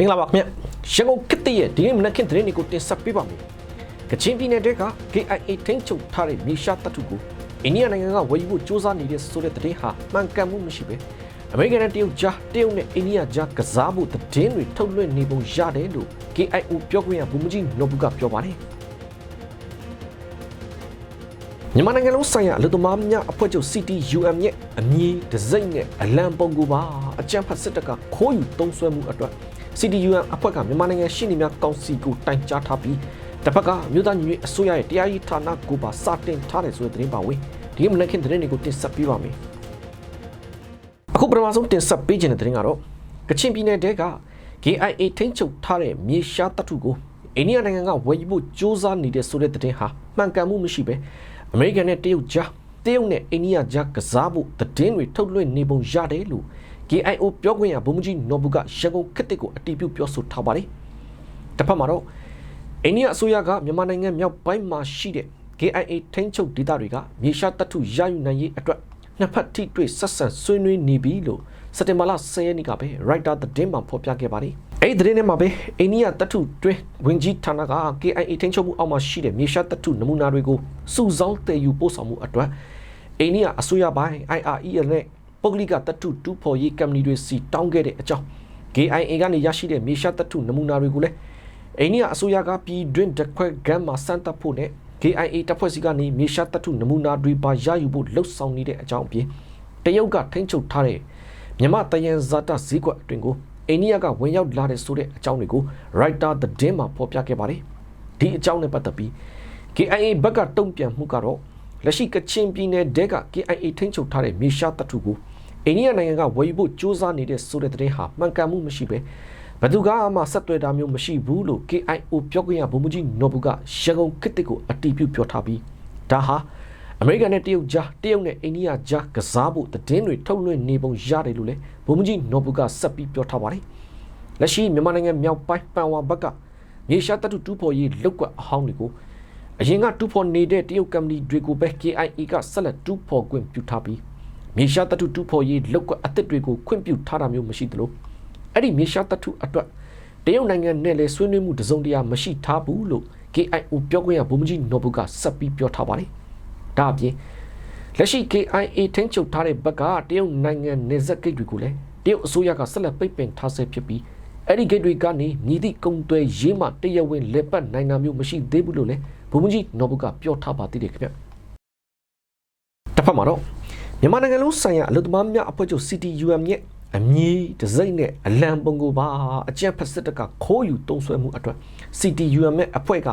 မင်္ဂလာပါခင်ဗျရန်ကုန်ကစ်တရဲ့ဒီနေ့မနက်ခင်းသတင်းတွေကိုတင်ဆက်ပေးပါမယ်ကချင်ပြည်နယ်တဲက KIA ထိန်းချုပ်ထားတဲ့မြေရှားတပ်ထုကိုအိန္ဒိယနိုင်ငံကဝယ်ယူဖို့စ조사နေတဲ့ဆိုတဲ့သတင်းဟာမှန်ကန်မှုမရှိပဲအမေရိကန်နဲ့တရုတ်ကြားတရုတ်နဲ့အိန္ဒိယကြားကစားဖို့သတင်းတွေထုတ်လွှင့်နေပုံရတယ်လို့ KIO ပြောခွင့်ရဗိုလ်မှူးကြီးနော်ဘူးကပြောပါတယ်မြန်မာနိုင်ငံလုံးဆိုင်ရာအလူသမားများအဖွဲ့ချုပ် CTUM ရဲ့အမည်ဒစိမ့်နဲ့အလံပုံကိုပါအကြံဖတ်စစ်တပ်ကခိုးယူတုံးဆွဲမှုအတွက် CTUM အဖွဲ့ကမြန်မာနိုင်ငံရှင်းနေများကောင်စီကိုတိုင်ကြားထားပြီးတစ်ဖက်ကမြို့သားညီညွတ်အစိုးရရဲ့တရားရေးဌာနကိုပါစတင်ထားတယ်ဆိုတဲ့သတင်းပါဝင်ဒီမနက်ခင်းသတင်းတွေကိုတင်ဆက်ပေးပါမယ်အခုပထမဆုံးတင်ဆက်ပေးခြင်းတဲ့သတင်းကတော့ကချင်ပြည်နယ်တဲက KIA ထိန်းချုပ်ထားတဲ့မြေရှားတပ်ထုကိုအိန္ဒိယနိုင်ငံကဝယ်ယူဖို့စ조사နေတဲ့ဆိုတဲ့သတင်းဟာမှန်ကန်မှုမရှိပဲအမေရိကန်နဲ့တရုတ်ကြားတရုတ်နဲ့အိန္ဒိယကြားကစားဖို့သတင်းတွေထုတ်လွှင့်နေပုံရတယ်လို့ KIO ပြောခွင့်ရဗိုလ်မှူးကြီးနော်ဘူးကရန်ကုန်ခက်တစ်ကိုအတီးပြုပြောဆိုထားပါတယ်။တစ်ဖက်မှာတော့အိန္ဒိယအစိုးရကမြန်မာနိုင်ငံမြောက်ပိုင်းမှာရှိတဲ့ KIA ထိန်းချုပ်ဒေသတွေကမြေရှားတပ်ထုရယူနိုင်ရေးအတွက်နှစ်ဖက်ထိတွေ့ဆက်ဆံဆွေးနွေးနေပြီလို့စက်တင်ဘာလ10ရက်နေ့ကပဲ Writer သတင်းမှာဖော်ပြခဲ့ပါတယ်။အဲ့ဒီသတင်းထဲမှာပဲအိန္ဒိယတပ်ထုတွင်းဝင်ကြီးဌာနက KIA ထိန်းချုပ်မှုအောက်မှာရှိတဲ့မြေရှားတပ်ထုနမူနာတွေကိုစုဆောင်းတည်ယူပို့ဆောင်မှုအတွက်အိန္ဒိယအစိုးရပိုင်း IREL နဲ့ ပုဂ္ဂလိကတပ်ထုတူဖော်ရေးကမ္ပဏီတွေစီတောင်းခဲ့တဲ့အကြောင်း KIA ကနေရရှိတဲ့မြေရှားတပ်ထုနမူနာတွေကိုလည်းအိန္ဒိယအစိုးရကပြည်တွင်းတစ်ခွက်ဂမ်းမှာစမ်းသပ်ဖို့နဲ့ KIA တပ်ဖွဲ့စီကနေမြေရှားတပ်ထုနမူနာတွေပါရယူဖို့လှုပ်ဆောင်နေတဲ့အကြောင်းအပြင်တရုတ်ကထိန်းချုပ်ထားတဲ့မြမတယန်ဇာတာဈေးကွက်အတွင်ကိုအိန္ဒိယကဝင်ရောက်လာတဲ့ဆိုတဲ့အကြောင်းတွေကို Writer သတင်းမှာဖော်ပြခဲ့ပါတယ်ဒီအကြောင်းနဲ့ပတ်သက်ပြီး KIA ဘက်ကတုံ့ပြန်မှုကတော့လက်ရှိကချင်ပြည်နယ်တဲက KIA ထိန်းချုပ်ထားတဲ့မြေရှားတပ်ထုကို အိန္ဒိယနိုင်ငံကဝယ်ယူဖို့စ조사နေတဲ့ဆိုတဲ့သတင်းဟာမှန်ကန်မှုမရှိပဲဘယ်သူကမှဆက်သွယ်တာမျိုးမရှိဘူးလို့ KIO ပြောခွင့်ရဗိုလ်မှူးကြီးနော်ဘူးကရန်ကုန်ခစ်တစ်ကိုအတီးပြုပြောထားပြီးဒါဟာအမေရိကန်နဲ့တရုတ်ကြားတရုတ်နဲ့အိန္ဒိယကြားကစားဖို့သတင်းတွေထုတ်လွှင့်နေပုံရတယ်လို့လည်းဗိုလ်မှူးကြီးနော်ဘူးကဆက်ပြီးပြောထားပါတယ်လက်ရှိမြန်မာနိုင်ငံမြောက်ပိုင်းပန်ဝါဘက်ကမြေရှားတပ်ထုတူဖော်ရေးလောက်ကွက်အဟောင်းတွေကိုအရင်ကတူဖော်နေတဲ့တရုတ်ကမ္ပဏီတွေကိုပဲ KIA ကဆက်လက်တူဖော်ခွင့်ပြုထားပြီး မြေရှားတပ်ထုတူဖော်ရေးလောက်ကွက်အသစ်တွေကိုခွင့်ပြုထားတာမျိုးမရှိသလိုအဲ့ဒီမြေရှားတပ်ထုအတွက်တရုတ်နိုင်ငံနဲ့လည်းဆွေးနွေးမှုတစုံတရာမရှိထားဘူးလို့ KIO ပြောခွင့်ရဗိုလ်မှူးကြီးနော်ဘူးကဆက်ပြီးပြောထားပါတယ်။ဒါအပြင်လက်ရှိ KIA ထိန်းချုပ်ထားတဲ့ဘက်ကတရုတ်နိုင်ငံနေဆက်ဂိတ်တွေကိုလည်းတရုတ်အစိုးရကဆက်လက်ပိတ်ပင်ထားဆဲဖြစ်ပြီးအဲ့ဒီဂိတ်တွေကနေမြည်သည့်ကုံသွဲရေးမှတရဝင်းလက်ပတ်နိုင်တာမျိုးမရှိသေးဘူးလို့လည်းဗိုလ်မှူးကြီးနော်ဘူးကပြောထားပါသေးတယ်ခင်ဗျ။တစ်ဖက်မှာတော့ မြန်မာနိုင်ငံလုံးဆိုင်ရာအလုပ်သမားများအဖွဲ့ချုပ် CTUM ရဲ့အမည်ဒစိမ့်နဲ့အလံပုံကိုပါအကြံဖက်စစ်တပ်ကခိုးယူတုံးဆွဲမှုအတွက် CTUM ရဲ့အဖွဲ့က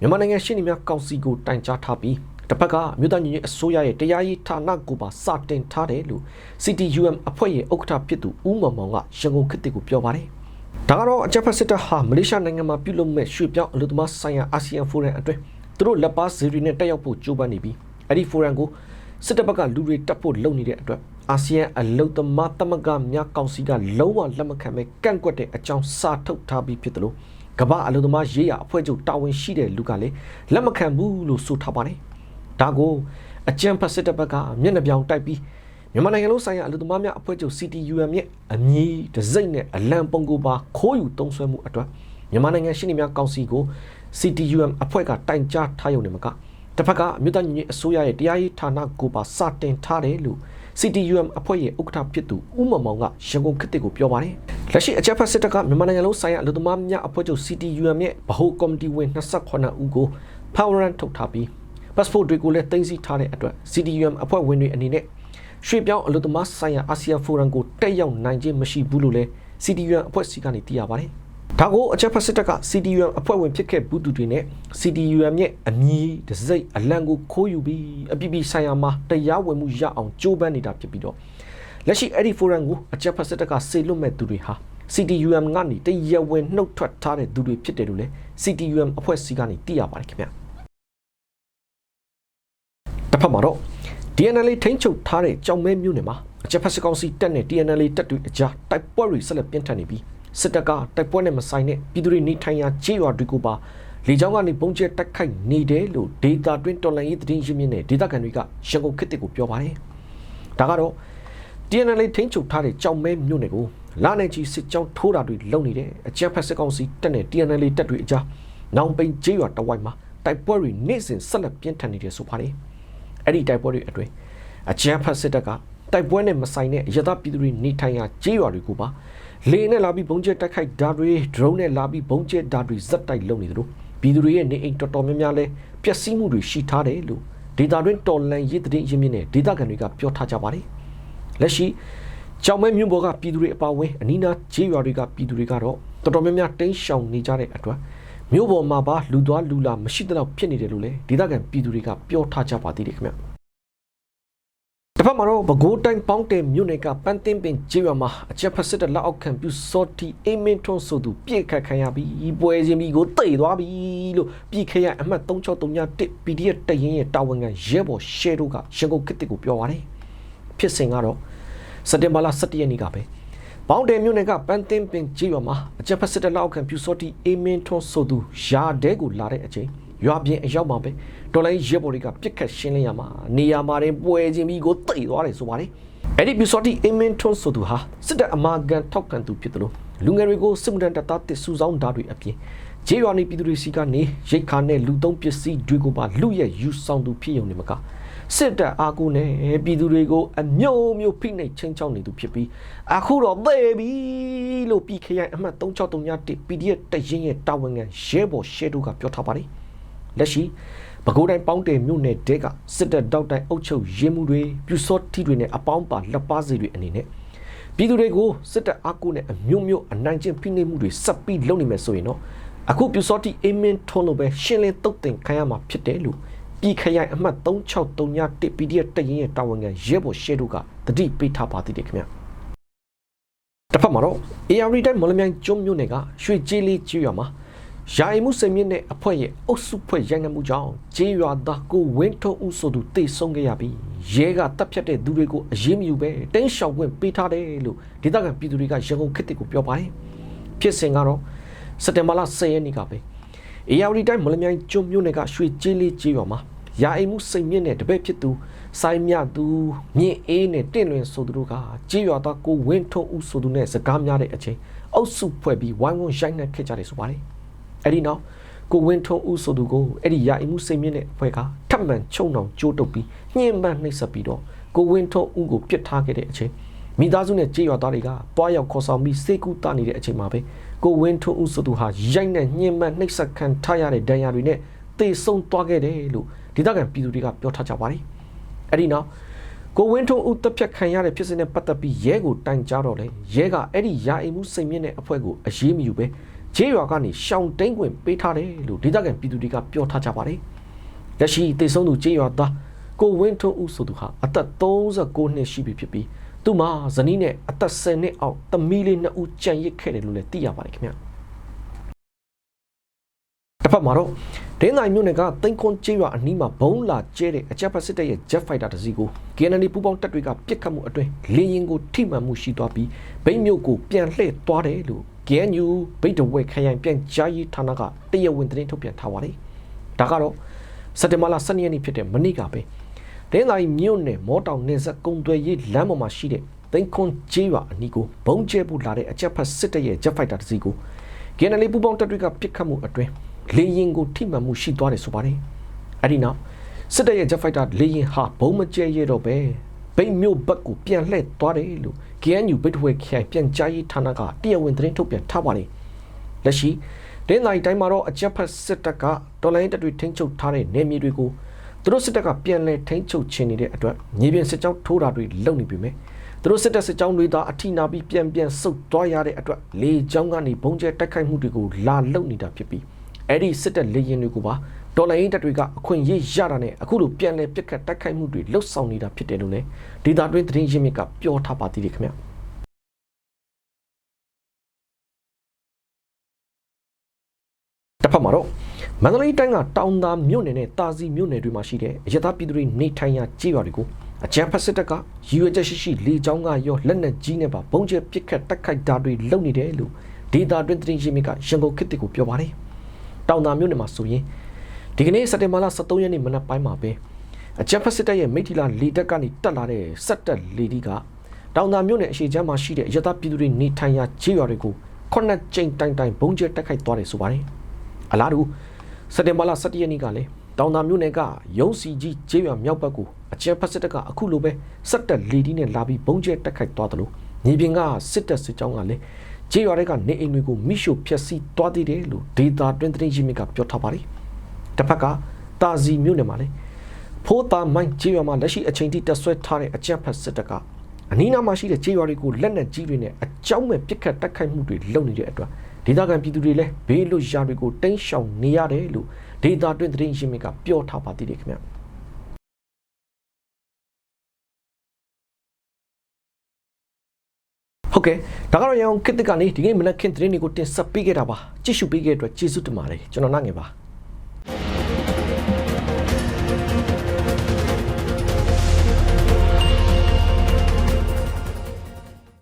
မြန်မာနိုင်ငံရှင်းနေများကောင်စီကိုတိုင်ကြားထားပြီးတစ်ဖက်ကမြို့သားညီညွတ်အစိုးရရဲ့တရားရေးဌာနကိုပါစတင်ထားတယ်လို့ CTUM အဖွဲ့ရဲ့ဥက္ကဋ္ဌဖြစ်သူဦးမောင်မောင်ကရန်ကုန်ခေတ်ကိုပြောပါတယ်ဒါကတော့အကြက်ဖက်စစ်တပ်ဟာမလေးရှားနိုင်ငံမှာပြုလုပ်မဲ့ရွှေပြောင်းအလုပ်သမားဆိုင်ရာအာဆီယံဖိုရမ်အတွင်းသူတို့လက်ပါဇီရီနဲ့တက်ရောက်ဖို့ကြိုးပမ်းနေပြီးအဲ့ဒီဖိုရမ်ကို စစ်တပ်ဘက်ကလူတွေတက်ဖို့လုပ်နေတဲ့အတွက်အာဆီယံအလုံသမားသမဂ္ဂများကောင်စီကလုံးဝလက်မခံပဲကန့်ကွက်တဲ့အကြောင်းစာထုတ်ထားပြီးဖြစ်တယ်လို့ကမ္ဘာအလုံသမားရေးရအဖွဲ့ချုပ်တာဝန်ရှိတဲ့လူကလည်းလက်မခံဘူးလို့ဆိုထားပါတယ်။ဒါကိုအကြံဖတ်စစ်တပ်ဘက်ကမျက်နှာပြောင်တိုက်ပြီးမြန်မာနိုင်ငံလုံးဆိုင်ရာအလုံသမားများအဖွဲ့ချုပ် CTUM ရဲ့အမည်ဒစိမ့်နဲ့အလံပုံကိုပါခိုးယူတုံးဆွဲမှုအတွက်မြန်မာနိုင်ငံရှင်းနေများကောင်စီကို CTUM အဖွဲ့ကတိုင်ကြားထားရုံနဲ့မက တစ်ဖက်ကမြို့သားညီညွတ်အစိုးရရဲ့တရားရေးဌာနကိုပါစတင်ထားတယ်လို့ CTUM အဖွဲ့ရဲ့ဥက္ကဋ္ဌဖြစ်သူဦးမောင်မောင်ကရန်ကုန်ခေတ်ကိုပြောပါတယ်။လက်ရှိအကြက်ဖက်စစ်တပ်ကမြန်မာနိုင်ငံလုံးဆိုင်ရာအလုပ်သမားများအဖွဲ့ချုပ် CTUM ရဲ့ဗဟိုကော်မတီဝင်28ဦးကို Power Run ထုတ်ထားပြီး passport တွေကိုလည်းတင်စီထားတဲ့အတွက် CTUM အဖွဲ့ဝင်တွေအနေနဲ့ရွှေပြောင်းအလုပ်သမားဆိုင်ရာအာဆီယံဖိုရမ်ကိုတက်ရောက်နိုင်ခြင်းမရှိဘူးလို့လည်း CTUM အဖွဲ့စီကနေသိရပါတယ်။ ဒါကိုအချက်ဖက်စစ်တပ်က CTUM အဖွဲ့ဝင်ဖြစ်ခဲ့ဘူးသူတွေနဲ့ CTUM ရဲ့အမည်တစိမ့်အလံကိုခိုးယူပြီးအပြည်ပြည်ဆိုင်ရာမှာတရားဝင်မှုရအောင်ကြိုးပမ်းနေတာဖြစ်ပြီးတော့လက်ရှိအဲ့ဒီဖိုရမ်ကိုအချက်ဖက်စစ်တပ်ကစေလွတ်မဲ့သူတွေဟာ CTUM ကနေတရားဝင်နှုတ်ထွက်ထားတဲ့သူတွေဖြစ်တယ်လို့လည်း CTUM အဖွဲ့စီကနေသိရပါတယ်ခင်ဗျာတစ်ဖက်မှာတော့ DNL ထိန်းချုပ်ထားတဲ့ကြောင်မဲမြို့နယ်မှာအချက်ဖက်စကောင်စီတက်နဲ့ DNL တက်တွေအကြားတိုက်ပွဲတွေဆက်လက်ပြင်းထန်နေပြီး စစ်တပ်ကတိုက်ပွဲနဲ့မဆိုင်တဲ့ပြည်သူတွေနေထိုင်ရာခြေရွာတွေကိုပါလေကြောင်းကနေပုံကျဲတက်ခိုက်နေတယ်လို့ဒေတာတွင်းတော်လှန်ရေးသတင်းရင်းမြစ်နဲ့ဒေတာကန်တွေကရန်ကုန်ခေတ်ကိုပြောပါတယ်။ဒါကတော့ TNL ထိန်းချုပ်ထားတဲ့ကြောင်မဲမြို့နယ်ကိုလာနေကြီးစစ်ကြောင်းထိုးတာတွေလုပ်နေတယ်အကြမ်းဖက်စစ်ကောင်စီတက်နဲ့ TNL တက်တွေအကြားနောင်ပိန်ကျေးရွာတဝိုက်မှာတိုက်ပွဲတွေနေ့စဉ်ဆက်လက်ပြင်းထန်နေတယ်ဆိုပါတယ်အဲ့ဒီတိုက်ပွဲတွေအတွင်းအကြမ်းဖက်စစ်တပ်ကတိုက်ပွဲနဲ့မဆိုင်တဲ့အရသာပြည်သူတွေနေထိုင်ရာကျေးရွာတွေကိုပါ လေနဲ့လာပြီးဘုံကျဲတိုက်ခိုက်ဓာတ်တွေ drone နဲ့လာပြီးဘုံကျဲဓာတ်တွေဇက်တိုက်လုပ်နေတယ်လို့ပြည်သူတွေရဲ့နေအိမ်တော်တော်များများလဲပျက်စီးမှုတွေရှိထားတယ်လို့ဒေတာတွင်တော်လန်ရေးတဲ့ရင်းမြစ်နဲ့ဒေတာကန်တွေကပြောထားကြပါတယ်လက်ရှိကြောင်မဲမြို့ပေါ်ကပြည်သူတွေအပါအဝင်အနီးနားခြေရွာတွေကပြည်သူတွေကတော့တော်တော်များများတိမ်းရှောင်နေကြတဲ့အတွက်မြို့ပေါ်မှာပါလူသွားလူလာမရှိတဲ့လောက်ဖြစ်နေတယ်လို့လေဒေသခံပြည်သူတွေကပြောထားကြပါသေးတယ်ခင်ဗျ တစ်ဖက်မှာတော့ပဲခူးတိုင်းပေါင်းတယ်မြို့နယ်ကပန်းတင်းပင်ခြေရွာမှာအချက်ဖက်စစ်တဲ့လက်အောက်ခံပြုစော်တီအိမင်ထွန်းဆိုသူပြစ်ခတ်ခံရပြီးပွဲချင်းပြီးကိုတိတ်သွားပြီလို့ပြည်ခရအမှတ်3631 PDF တရင်ရဲ့တာဝန်ခံရဲဘော်ရှဲတို့ကရန်ကုန်ခေတ်ကိုပြောပါတယ်ဖြစ်စဉ်ကတော့စက်တင်ဘာလ17ရက်နေ့ကပဲဘောင်းတယ်မြို့နယ်ကပန်းတင်းပင်ကြီးရွာမှာအချက်ဖက်စစ်တပ်လောက်ခံပြူစောတီအေမင်ထွန်းဆိုသူယာဒဲကိုလာတဲ့အချိန် ရွာပြင်အရောက်မှာပဲဒေါ်လာရဲဘော်တွေကပြစ်ခတ်ရှင်းလင်းရမှာနေရာမှာတင်ပွဲချင်းပြီးကိုတိတ်သွားတယ်ဆိုပါတယ်အဲ့ဒီပြူစောတီအေမင်ထွန်းဆိုသူဟာစစ်တပ်အမာကန်ထောက်ကန်သူဖြစ်တယ်လို့လူငယ်တွေကိုစစ်မှုထမ်းတပ်သားတစ်စုဆောင်းဓာတ်တွေအပြင်ဂျေးရွာနေပြည်သူတွေစီကနေရိတ်ခါနဲ့လူသုံးပစ္စည်းတွေကိုပါလူရဲ့ယူဆောင်သူဖြစ်ုံနေမှာကစစ်တပ်အာကူနဲ့ပြည်သူတွေကိုအမျိုးမျိုးဖိနှိပ်ချင်းချောင်းနေသူဖြစ်ပြီးအခုတော့သေပြီလို့ပြည်ခရိုင်အမှတ်3631 PDF တရင်ရဲ့တာဝန်ခံရဲဘော်ရှဲတို့ကပြောထားပါတယ် လက်ရှိပဲခူးတိုင်းပေါင်းတယ်မြို့နယ်တဲကစစ်တပ်တောက်တိုင်အုပ်ချုပ်ရေးမှုတွေပြူစောထီတွေနဲ့အပေါင်းပါလက်ပါစီတွေအနေနဲ့ပြည်သူတွေကိုစစ်တပ်အာကူနဲ့အမျိုးမျိုးအနိုင်ကျင့်ဖိနှိပ်မှုတွေဆက်ပြီးလုပ်နေမယ်ဆိုရင်တော့အခုပြူစောတီအင်းမင်းထွန်းလိုပဲရှင်းလင်းတုတ်တင်ခံရမှာဖြစ်တယ်လို့ပြည်ခရိုင်အမှတ်3631 PDF တရင်ရဲ့တာဝန်ခံရဲဘော်ရှဲတို့ကတတိပေးထားပါသေးတယ်ခင်ဗျတစ်ဖက်မှာတော့ AR တိုင်းမော်လမြိုင်ကျွန်းမြို့နယ်ကရွှေကျေးလေးကျွော်မှာ ယာယီမှုစိတ်မြင့်တဲ့အဖွဲ့ရဲ့အုပ်စုဖွဲ့ရိုက်နှက်မှုကြောင့်ကျေးရွာသားကိုဝင်းထုံးဦးဆိုသူတိတ်ဆုံးခဲ့ရပြီးရဲကတပ်ဖြတ်တဲ့သူတွေကိုအရေးမယူပဲတင်းရှောင်ခွင့်ပေးထားတယ်လို့ဒေသခံပြည်သူတွေကရန်ကုန်ခေတ်တစ်ကိုပြောပါတယ်ဖြစ်စဉ်ကတော့စက်တင်ဘာလ10ရက်နေ့ကပဲအေယာဝတီတိုင်းမလမြိုင်ကျွန်းမြို့နယ်ကရွှေကျေးလေးကျေးရွာမှာရာအိမ်မှုစိတ်မြင့်တဲ့တပည့်ဖြစ်သူစိုင်းမြသူမြင့်အေးနဲ့တင့်လွင်ဆိုသူတို့ကကြေးရွာသားကိုဝင်းထုံးဦးဆိုသူနဲ့စကားများတဲ့အချိန်အုပ်စုဖွဲ့ပြီးဝိုင်းဝန်းရိုက်နှက်ခဲ့ကြတယ်ဆိုပါတယ် အဲ့ဒီနောက်ကိုဝင်းထုံးဦးဆိုသူကိုအဲ့ဒီရာအိမ်မှုစိတ်မြင့်တဲ့အဖွဲ့ကထပ်မံချုံအောင်ကြိုးတုပ်ပြီးညှဉ်းပန်းနှိပ်စက်ပြီးတော့ကိုဝင်းထုံးဦးကိုပြစ်ထားခဲ့တဲ့အချိန်မိသားစုနဲ့ကြေးရွာသားတွေကတွားရောက်ခေါ်ဆောင်ပြီးစေကူတာနေတဲ့အချိန်မှာပဲကိုဝင်းထုံးဦးဆိုသူဟာရိုက်နဲ့ညှဉ်းပန်းနှိပ်စက်ခံထားရတဲ့ဒဏ်ရာတွေနဲ့တေဆုံးသွားခဲ့တယ်လို့ဒေသခံပြည်သူတွေကပြောထားကြပါတယ်အဲ့ဒီနောက်ကိုဝင်းထုံးဦးတပ်ဖြတ်ခံရတဲ့ဖြစ်စဉ်နဲ့ပတ်သက်ပြီးရဲကိုတိုင်ကြားတော့လေရဲကအဲ့ဒီရာအိမ်မှုစိတ်မြင့်တဲ့အဖွဲ့ကိုအရေးမယူပဲ ဂျေးရွာကနေရှောင်းတိန်ခွင့်ပေးထားတယ်လို့ဒေသခံပြည်သူတွေကပြောထားကြပါတယ်လက်ရှိတေဆုံးသူဂျေးရွာသားကိုဝင်းထုံးဦးဆိုသူဟာအသက်39နှစ်ရှိပြီဖြစ်ပြီးသူ့မှာဇနီးနဲ့အသက်10နှစ်အောက်သမီးလေးနှစ်ဦးကြံရစ်ခဲ့တယ်လို့လည်းသိရပါတယ်ခင်ဗျာတစ်ဖက်မှာတော့ဒင်းနိုင်မြို့နယ်ကတိန်ခွန်ကျေးရွာအနီးမှာဘုံလာကျဲတဲ့အကြပ်ဖက်စစ်တပ်ရဲ့ Jet Fighter တစ်စီးကို KNL ပူးပေါင်းတပ်တွေကပစ်ခတ်မှုအတွင်းလေရင်ကိုထိမှန်မှုရှိသွားပြီးဗိတ်မြို့ကိုပြန်လှည့်သွားတယ်လို့ KNU ဗိတ်တဝဲခရိုင်ပြန်ကြားရေးဌာနကတရားဝင်သတင်းထုတ်ပြန်ထားပါတယ်။ဒါကတော့စက်တင်ဘာလ12ရက်နေ့ဖြစ်တဲ့မနေ့ကပဲဒင်းနိုင်မြို့နယ်မောတောင်နေဆက်ကုံသွဲရေးလမ်းပေါ်မှာရှိတဲ့တိန်ခွန်ကျေးရွာအနီးကိုဘုံကျဲပူလာတဲ့အကြပ်ဖက်စစ်တပ်ရဲ့ Jet Fighter တစ်စီးကို KNL ပူးပေါင်းတပ်တွေကပစ်ခတ်မှုအတွင်းလေရင်ကိုထိမှန်မှုရှိသွားတယ်ဆိုပါတယ်အဲ့ဒီနောက်စစ်တပ်ရဲ့ Jet Fighter လေရင်ဟာဘုံမကျဲရတော့ပဲဗိတ်မြို့ဘက်ကိုပြန်လှည့်သွားတယ်လို့ KNU ဘိတ်ထွေခိုင်ပြန်ကြားရေးဌာနကတရားဝင်သတင်းထုတ်ပြန်ထားပါတယ်လက်ရှိဒင်းနိုင်တိုင်းမှာတော့အကြက်ဖက်စစ်တပ်ကတော်လိုင်းတပ်တွေထိန်းချုပ်ထားတဲ့နေမြေတွေကိုသူတို့စစ်တပ်ကပြန်လည်ထိန်းချုပ်ခြင်းနေတဲ့အတွက်မြေပြင်စစ်ကြောင်းထိုးတာတွေလုပ်နေပြီမယ်သူတို့စစ်တပ်စစ်ကြောင်းတွေသာအထိနာပြီးပြန်ပြန်ဆုတ်သွားရတဲ့အတွက်လေကြောင်းကနေဘုံကျဲတိုက်ခိုက်မှုတွေကိုလာလုပ်နေတာဖြစ်ပြီးအဲ့ဒီစစ်တပ်လေရင်တွေကိုပါ တော်လိုင်းတပ်တွေကအခွင့်အရေးရတာနဲ့အခုလိုပြန်လည်ပြစ်ခတ်တိုက်ခိုက်မှုတွေလှုပ်ဆောင်နေတာဖြစ်တယ်လို့လည်းဒေတာတွင်းသတင်းရင်းမြစ်ကပြောထားပါသေးတယ်ခင်ဗျတစ်ဖက်မှာတော့မန္တလေးတိုင်းကတောင်သာမြို့နယ်နဲ့တာစီမြို့နယ်တွေမှာရှိတဲ့အရသာပြည်သူတွေနေထိုင်ရာကြေးရွာတွေကိုအကြံဖက်စစ်တပ်ကရည်ရွယ်ချက်ရှိရှိလေကြောင်းကရောလက်နက်ကြီးနဲ့ပါဘုံကျဲပစ်ခတ်တိုက်ခိုက်တာတွေလုပ်နေတယ်လို့ဒေတာတွင်းသတင်းရင်းမြစ်ကရန်ကုန်ခေတ်ကိုပြောပါတယ်တောင်သာမြို့နယ်မှာဆိုရင် ဒီကနေ့စက်တင်ဘာလ23ရက်နေ့မနက်ပိုင်းမှာပဲအကြက်ဖက်စစ်တပ်ရဲ့မိထီလာလေတပ်ကနေတက်လာတဲ့စက်တက်လေဒီကတောင်သာမြို့နယ်အရှိချမ်းမှာရှိတဲ့ရသပြည်သူတွေနေထိုင်ရာခြေရွာတွေကိုခုနှစ်ကြိမ်တိုင်တိုင်ဘုံကျဲတက်ခိုက်သွားတယ်ဆိုပါတယ်အလားတူစက်တင်ဘာလ17ရက်နေ့ကလည်းတောင်သာမြို့နယ်ကရုံးစီကြီးခြေရွာမြောက်ဘက်ကိုအကြမ်းဖက်စစ်တပ်ကအခုလိုပဲစက်တက်လီဒီနဲ့လာပြီးဘုံကျဲတက်ခိုက်သွားတယ်လို့ညီပင်ကစစ်တပ်စစ်ကြောင်းကလည်းခြေရွာတွေကနေအိမ်တွေကိုမိရှို့ဖျက်ဆီးသွားသေးတယ်လို့ဒေတာတွင်သတင်းရင်းမြစ်ကပြောထားပါတယ် တစ်ဖက်ကတာဇီမြို့နယ်မှာလည်းဖိုးသားမိုင်းကြေးရွာမှာလက်ရှိအချိန်ထိတက်ဆွဲထားတဲ့အကြမ်းဖက်စစ်တပ်ကအနီးနားမှာရှိတဲ့ကြေးရွာတွေကိုလက်နက်ကြီးတွေနဲ့အကြောင်းမဲ့ပစ်ခတ်တိုက်ခိုက်မှုတွေလုပ်နေတဲ့အတွက်ဒေသခံပြည်သူတွေလည်းဘေးလွတ်ရာတွေကိုတိမ်းရှောင်နေရတယ်လို့ဒေသတွင်းသတင်းရင်းမြစ်ကပြောထားပါသေးတယ်ခင်ဗျဟုတ်ကဲ့ဒါကတော့ရအောင်ခေတ်သစ်ကနေဒီနေ့မနက်ခင်းသတင်းတွေကိုတင်ဆက်ပေးခဲ့တာပါကြည့်ရှုပေးခဲ့တဲ့အတွက်ကျေးဇူးတင်ပါတယ်ကျွန်တော်နိုင်ငယ်ပါ